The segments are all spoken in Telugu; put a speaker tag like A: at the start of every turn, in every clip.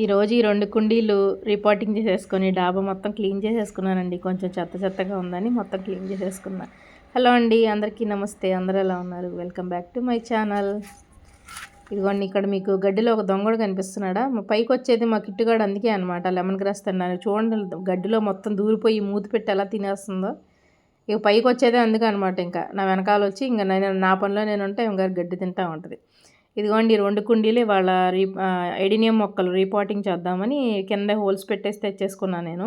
A: ఈరోజు ఈ రెండు కుండీలు రిపోర్టింగ్ చేసేసుకొని డాబా మొత్తం క్లీన్ చేసేసుకున్నానండి. కొంచెం చెత్త చెత్తగా ఉందని మొత్తం క్లీన్ చేసేసుకున్నా. హలో అండి అందరికీ నమస్తే. అందరూ ఎలా ఉన్నారు? Welcome back to my channel. ఇదిగోండి ఇక్కడ మీకు గడ్డిలో ఒక దొంగడు కనిపిస్తున్నాడా? మా పైకి వచ్చేది మా కిట్టుగాడు అందుకే అనమాట లెమన్ గ్రాస్ తిన్నాను. చూడండి గడ్డిలో మొత్తం దూరిపోయి మూతి పెట్టి ఎలా తినేస్తుందో. ఇక పైకి వచ్చేదే అందుకే అనమాట ఇంకా. నా వెనకాల వచ్చి ఇంకా నేను నా పనిలో నేను ఉంటే ఇంకా గడ్డి తింటా ఉంటుంది. ఇదిగోండి రెండు కుండీలు వాళ్ళ రీ ఎడినియం మొక్కలు రీపాటింగ్ చేద్దామని కింద హోల్స్ పెట్టేసి తెచ్చేసుకున్నాను నేను.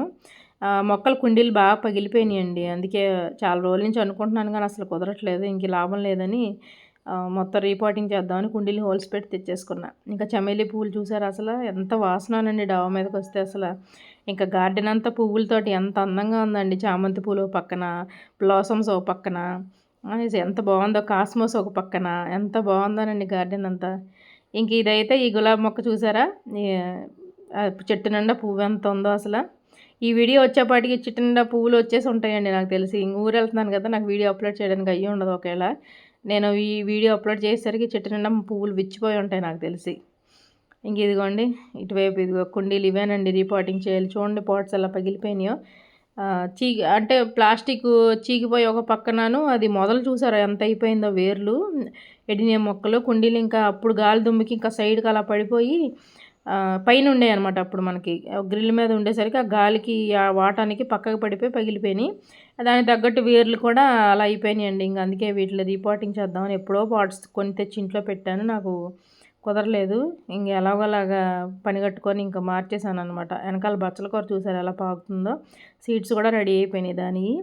A: మొక్కలు కుండీలు బాగా పగిలిపోయినాయండి. అందుకే చాలా రోజుల నుంచి అనుకుంటున్నాను కానీ అసలు కుదరట్లేదు ఇంక లాభం లేదని మొత్తం రీపాటింగ్ చేద్దామని కుండీలు హోల్స్ పెట్టి తెచ్చేసుకున్నా. ఇంకా చమేలి పువ్వులు చూసారు అసలు? ఎంత వాసననండి డాబా మీదకి వస్తే అసలు. ఇంకా గార్డెన్ అంతా పువ్వులతోటి ఎంత అందంగా ఉందండి. చామంతి పూలు పక్కన బ్లాసమ్స్ ఓ పక్కన. ఎంత బాగుందో కాస్మోస్ ఒక పక్కన. ఎంత బాగుందోనండి గార్డెన్ అంతా. ఇంక ఇదైతే ఈ గులాబీ మొక్క చూసారా? చెట్టు నిండా పువ్వు ఎంత ఉందో అసలు. ఈ వీడియో వచ్చేపాటికి చెట్టు నిండా పువ్వులు వచ్చేసి ఉంటాయండి నాకు తెలిసి. ఇంక ఊరు వెళ్తున్నాను కదా నాకు వీడియో అప్లోడ్ చేయడానికి అయ్యి ఉండదు ఒకవేళ. నేను ఈ వీడియో అప్లోడ్ చేసేసరికి చెట్టు నిండా పువ్వులు విచ్చిపోయి ఉంటాయి నాకు తెలిసి. ఇంక ఇదిగోండి ఇటువైపు ఇదిగో కుండీలు ఇవేనండి రీపాటింగ్ చేయాలి. చూడండి పాట్స్ అలా పగిలిపోయినాయో. చీ అంటే ప్లాస్టిక్ చీకిపోయి ఒక పక్కనను అది మొదలు చూసారా? ఎంత అయిపోయిందో వేర్లు ఎడినే మొక్కలు కుండీలు ఇంకా అప్పుడు గాలి దుమ్మికి ఇంకా సైడ్కి అలా పడిపోయి పైన ఉండే అనమాట అప్పుడు మనకి. గ్రిల్ మీద ఉండేసరికి ఆ గాలికి ఆ వాటానికి పక్కకు పడిపోయి పగిలిపోయినాయి. దానికి తగ్గట్టు వేర్లు కూడా అలా అయిపోయినాయండి. ఇంక అందుకే వీటిలో రిపోర్టింగ్ చేద్దామని ఎప్పుడో పాట్స్ కొని తెచ్చి ఇంట్లో పెట్టాను. నాకు కుదరలేదు. ఇంక ఎలాగోలాగా పని కట్టుకొని ఇంకా మార్చేసాను అనమాట వెనకాల బచ్చల కూర చూసారు ఎలా పాకుతుందో సీడ్స్ కూడా రెడీ అయిపోయినాయి దానికి.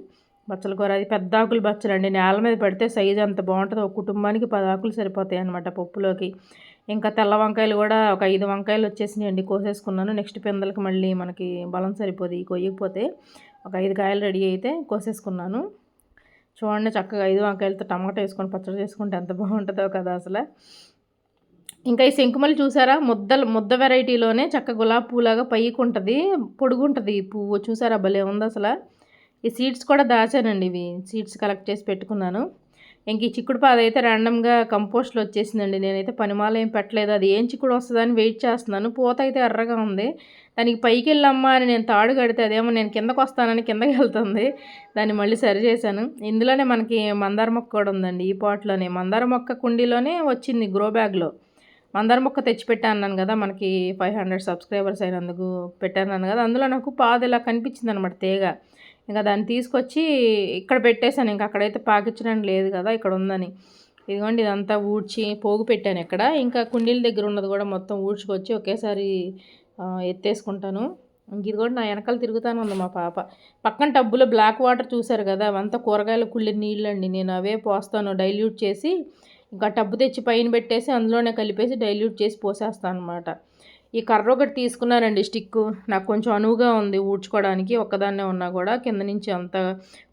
A: బచ్చల కూర అది పెద్ద ఆకులు బచ్చలు అండి. నేల మీద పెడితే సైజు అంత బాగుంటుంది. ఒక కుటుంబానికి పది ఆకులు సరిపోతాయి అనమాట పప్పులోకి. ఇంకా తెల్ల వంకాయలు కూడా ఒక ఐదు వంకాయలు వచ్చేసినాయండి. కోసేసుకున్నాను. నెక్స్ట్ పిందలకి మళ్ళీ మనకి బలం సరిపోదు. కొయ్యకపోతే ఒక ఐదు కాయలు రెడీ అయితే కోసేసుకున్నాను. చూడండి చక్కగా ఐదు వంకాయలతో టమాటా వేసుకొని పచ్చడి చేసుకుంటే ఎంత బాగుంటుందో కదా అసలు. ఇంకా ఈ శంకుమల్లి చూసారా? ముద్దలు ముద్ద వెరైటీలోనే చక్క గులాబీ పూలాగా పైకి ఉంటుంది పొడుగుంటుంది ఈ పువ్వు. చూసారా? భలే ఉంది అసలు. ఈ సీడ్స్ కూడా దాచానండి ఇవి. సీడ్స్ కలెక్ట్ చేసి పెట్టుకున్నాను. ఇంక ఈ చిక్కుడు పాద అయితే ర్యాండమ్గా కంపోస్ట్లో వచ్చేసిందండి. నేనైతే పనిమాల ఏం పెట్టలేదు. అది ఏం చిక్కుడు వస్తుందని వెయిట్ చేస్తున్నాను. పూత అయితే ఎర్రగా ఉంది. దానికి పైకి వెళ్ళమ్మా అని నేను తాడు కడితే అదేమో నేను కిందకు వస్తానని కిందకి వెళ్తుంది. దాన్ని మళ్ళీ సరి చేశాను. ఇందులోనే మనకి మందార మొక్క కూడా ఉందండి. ఈ పాట్లోనే మందార మొక్క కుండీలోనే వచ్చింది గ్రో బ్యాగ్లో. మందార మొక్క తెచ్చి పెట్టాను కదా మనకి ఫైవ్ హండ్రెడ్ సబ్స్క్రైబర్స్ అయినందుకు పెట్టాను కదా అందులో నాకు పాదు ఇలా కనిపించింది అనమాట తీగ. ఇంకా దాన్ని తీసుకొచ్చి ఇక్కడ పెట్టేశాను ఇంకా అక్కడైతే పాకించడానికి లేదు కదా ఇక్కడ ఉందని. ఇదిగోండి ఇదంతా ఊడ్చి పోగు పెట్టాను ఇక్కడ. ఇంకా కుండీల దగ్గర ఉన్నది కూడా మొత్తం ఊడ్చుకొచ్చి ఒకేసారి ఎత్తేసుకుంటాను. ఇంక ఇది కూడా నా వెనకాల తిరుగుతాను ఉంది మా పాప. పక్కన టబ్బులో బ్లాక్ వాటర్ చూశారు కదా అవంతా కూరగాయలు కుళ్ళి నీళ్ళండి నేను అవే పోస్తాను డైల్యూట్ చేసి ఇంకా టబ్బు తెచ్చి పైన పెట్టేసి అందులోనే కలిపేసి డైల్యూట్ చేసి పోసేస్తాను అనమాట ఈ కర్ర ఒకటి తీసుకున్నానండి స్టిక్ నాకు కొంచెం అనువుగా ఉంది ఊడ్చుకోవడానికి ఒక్కదాన్నే ఉన్నా కూడా. కింద నుంచి అంత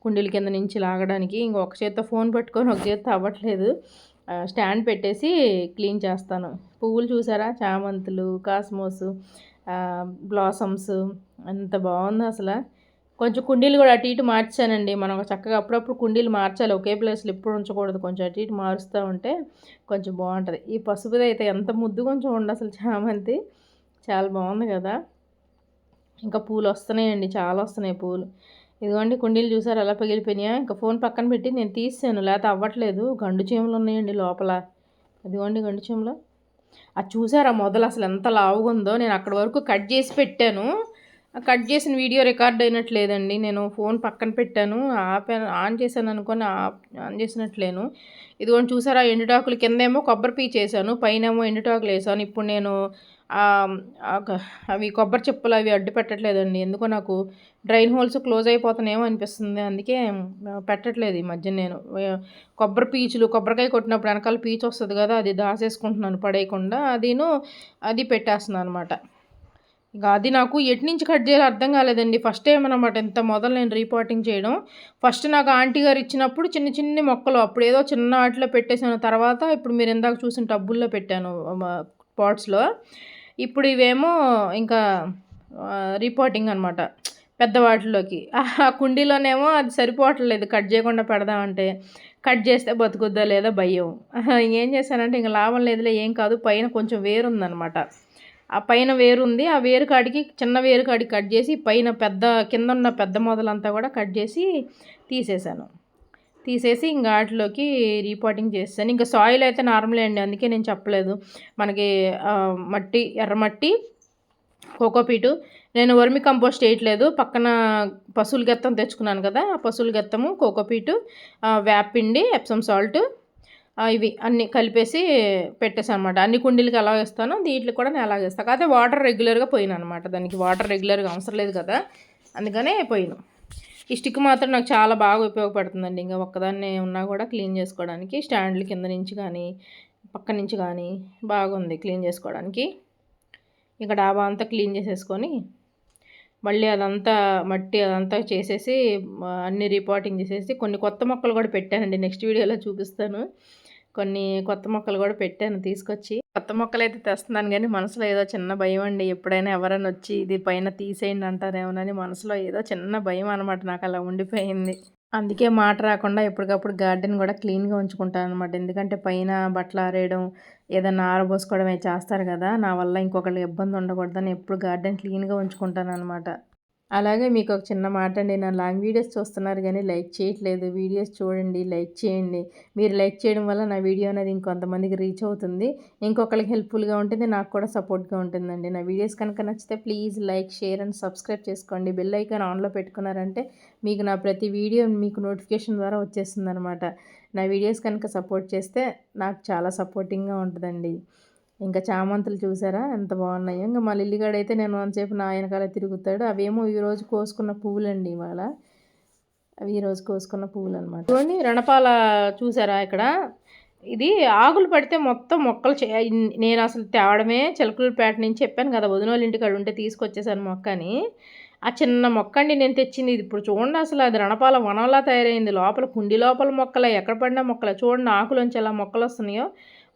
A: కుండీల కింద నుంచి లాగడానికి ఇంకొక చేత్తో ఫోన్ పెట్టుకొని ఒక చేత్తో అవ్వట్లేదు. స్టాండ్ పెట్టేసి క్లీన్ చేస్తాను. పువ్వులు చూసారా? చామంతులు కాస్మోస్ బ్లాసమ్స్ అంత బాగుంది అసలు. కొంచెం కుండీలు కూడా అటు ఇటు మార్చానండి. మనం చక్కగా అప్పుడప్పుడు కుండీలు మార్చాలి. ఒకే ప్లేస్లో ఎప్పుడు ఉంచకూడదు. కొంచెం అటు ఇటు మారుస్తూ ఉంటే కొంచెం బాగుంటుంది. ఈ పసుపుది అయితే ఎంత ముద్దు కొంచెం ఉండి అసలు చామంతి. చాలా బాగుంది కదా. ఇంకా పూలు వస్తున్నాయండి. చాలా వస్తున్నాయి పూలు. ఇదిగోండి కుండీలు చూసారు? ఎలా పగిలిపోయినాయా. ఇంకా ఫోన్ పక్కన పెట్టి నేను తీసాను లేకపోతే అవ్వట్లేదు. గండు చీమలు ఉన్నాయండి లోపల. ఇదిగోండి గండు చీమలు. అది చూసారా? మొదలు అసలు ఎంత లావుగా ఉందో. నేను అక్కడి వరకు కట్ చేసి పెట్టాను. కట్ చేసిన వీడియో రికార్డ్ అయినట్లేదండి. నేను ఫోన్ పక్కన పెట్టాను. ఆపాను ఆన్ చేశాను అనుకొని ఆన్ చేసినట్లేను. ఇదిగోండి చూసారా ఎండుటాకులు కిందేమో కొబ్బరి పీ చేశాను పైనేమో ఎండుటాకులు వేసాను ఇప్పుడు నేను అవి కొబ్బరి చెప్పులు అవి అడ్డు పెట్టట్లేదండి. ఎందుకో నాకు డ్రైన్ హోల్స్ క్లోజ్ అయిపోతున్నాయేమో అనిపిస్తుంది. అందుకే పెట్టట్లేదు ఈ మధ్య నేను. కొబ్బరి పీచులు కొబ్బరికాయ కొట్టినప్పుడు వెనకాల పీచు వస్తుంది కదా అది దాసేసుకుంటున్నాను పడేయకుండా. అదిను అది పెట్టేస్తున్నాను అనమాట ఇక అది నాకు ఎటు నుంచి కట్ చేయాలో అర్థం కాలేదండి. ఫస్ట్ టైం అనమాట ఎంత మొదలు నేను రీపోర్టింగ్ చేయడం. ఫస్ట్ నాకు ఆంటీ గారు ఇచ్చినప్పుడు చిన్న చిన్ని మొక్కలు అప్పుడు ఏదో చిన్న వాటిలో పెట్టేశాను. తర్వాత ఇప్పుడు మీరు ఇందాక చూసిన టబ్బుల్లో పెట్టాను పాట్స్లో ఇప్పుడు ఇవేమో ఇంకా రీపాటింగ్ అనమాట పెద్ద వాటిలోకి. ఆ కుండీలోనేమో అది సరిపోవట్లేదు కట్ చేయకుండా పెడదామంటే. కట్ చేస్తే బతుకుద్దా లేదా భయం. ఏం చేశానంటే ఇంకా లాభం లేదులే ఏం కాదు పైన కొంచెం వేరుందనమాట ఆ పైన వేరు ఉంది. ఆ వేరు కాడికి చిన్న వేరు కాడికి కట్ చేసి పైన పెద్ద కింద ఉన్న పెద్ద మొదలంతా కూడా కట్ చేసి తీసేసాను తీసేసి ఇంకా వాటిలోకి రీపాటింగ్ చేస్తాను ఇంకా సాయిల్ అయితే నార్మలే అండి. అందుకే నేను చెప్పలేదు. మనకి మట్టి ఎర్రమట్టి కోకోపీటు నేను వర్మి కంపోస్ట్ వేయట్లేదు. పక్కన పశువుల గెత్తం తెచ్చుకున్నాను కదా. ఆ పశువుల గెత్తము కోకోపీటు వేపిండి ఎప్సమ్ సాల్ట్ ఇవి అన్నీ కలిపేసి పెట్టేసాను అనమాట అన్ని కుండీలకి ఎలా వేస్తానో దీంట్లో కూడా నేను అలాగే వేస్తాను కాకపోతే వాటర్ రెగ్యులర్గా పోయిన అనమాట దానికి వాటర్ రెగ్యులర్గా అవసరం లేదు కదా. అందుకనే పోయిన. ఈ స్టిక్ మాత్రం నాకు చాలా బాగా ఉపయోగపడుతుందండి. ఇంకా ఒక్కదాన్నే ఉన్నా కూడా క్లీన్ చేసుకోవడానికి స్టాండ్ల కింద నుంచి కానీ పక్క నుంచి కానీ బాగుంది క్లీన్ చేసుకోవడానికి. ఇక డాబా అంతా క్లీన్ చేసేసుకొని మళ్ళీ అదంతా మట్టి అదంతా చేసేసి అన్ని రిపోర్టింగ్ చేసేసి కొన్ని కొత్త మొక్కలు కూడా పెట్టానండి. నెక్స్ట్ వీడియోలో చూపిస్తాను. కొన్ని కొత్త మొక్కలు కూడా పెట్టాను తీసుకొచ్చి. కొత్త మొక్కలు అయితే తెస్తున్నాను కానీ మనసులో ఏదో చిన్న భయం అండి. ఎప్పుడైనా ఎవరైనా వచ్చి ఇది పైన తీసేయండి అంటారేమోనని మనసులో ఏదో చిన్న భయం అనమాట నాకు అలా ఉండిపోయింది. అందుకే మాట రాకుండా ఎప్పటికప్పుడు గార్డెన్ కూడా క్లీన్గా ఉంచుకుంటాను అనమాట ఎందుకంటే పైన బట్టలు ఆరేయడం ఏదైనా ఆరబోసుకోవడం చేస్తారు కదా నా వల్ల ఇంకొకళ్ళు ఇబ్బంది ఉండకూడదని ఎప్పుడు గార్డెన్ క్లీన్గా ఉంచుకుంటాను అనమాట అలాగే మీకు ఒక చిన్న మాట అండి నా లాంగ్ వీడియోస్ చూస్తున్నారు కానీ లైక్ చేయట్లేదు. వీడియోస్ చూడండి లైక్ చేయండి. మీరు లైక్ చేయడం వల్ల నా వీడియో అనేది ఇంకొంతమందికి రీచ్ అవుతుంది. ఇంకొకరికి హెల్ప్ఫుల్గా ఉంటుంది నాకు కూడా సపోర్ట్గా ఉంటుందండి. నా వీడియోస్ కనుక నచ్చితే please like share and subscribe చేసుకోండి. బెల్ ఐకాన్ ఆన్లో పెట్టుకున్నారంటే మీకు నా ప్రతి వీడియో మీకు నోటిఫికేషన్ ద్వారా వచ్చేస్తుంది అనమాట నా వీడియోస్ కనుక సపోర్ట్ చేస్తే నాకు చాలా సపోర్టింగ్గా ఉంటుందండి. ఇంకా చామంతులు చూసారా? ఎంత బాగున్నాయో. ఇంకా మా లిల్లిగాడు అయితే నేను అంతసేపు నా వెనకాల తిరుగుతాడు. అవేమో ఈ రోజు కోసుకున్న పువ్వులండి ఇవాళ. అవి ఈ రోజు కోసుకున్న పువ్వులు అనమాట చూడండి రణపాల చూసారా ఇక్కడ? ఇది ఆకులు పడితే మొత్తం మొక్కలు చే నేను అసలు తేవడమే చిలకలపేట నుంచి చెప్పాను కదా వదిన ఇంటికాడ ఉంటే తీసుకొచ్చేసాను మొక్కని. ఆ చిన్న మొక్క అండి నేను తెచ్చింది. ఇది ఇప్పుడు చూడండి అసలు అది రణపాల వనంలా తయారైంది. లోపల కుండి లోపల మొక్కలే ఎక్కడ పడినా మొక్కలే. చూడండి ఆకులోంచి ఎలా మొక్కలు వస్తున్నాయో.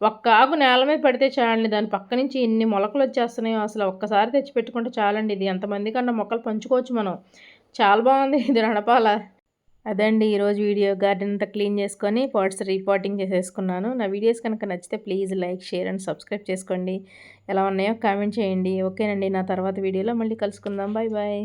A: ఒక్క ఆకు నేల మీద పడితే చాలండి. దాని పక్క నుంచి ఎన్ని మొలకలు వచ్చేస్తున్నాయో అసలు ఒక్కసారి తెచ్చి పెట్టుకుంటే చాలండి. ఇది ఎంతమంది కన్నా మొక్కలు పంచుకోవచ్చు మనం. చాలా బాగుంది ఇది రణపాల. అదండి ఈరోజు వీడియో. గార్డెన్ అంతా క్లీన్ చేసుకొని పాట్స్ రీపాటింగ్ చేసేసుకున్నాను. నా వీడియోస్ కనుక నచ్చితే please like share and subscribe చేసుకోండి. ఎలా ఉన్నాయో కామెంట్ చేయండి. ఓకేనండి. నా తర్వాత వీడియోలో మళ్ళీ కలుసుకుందాం. Bye bye.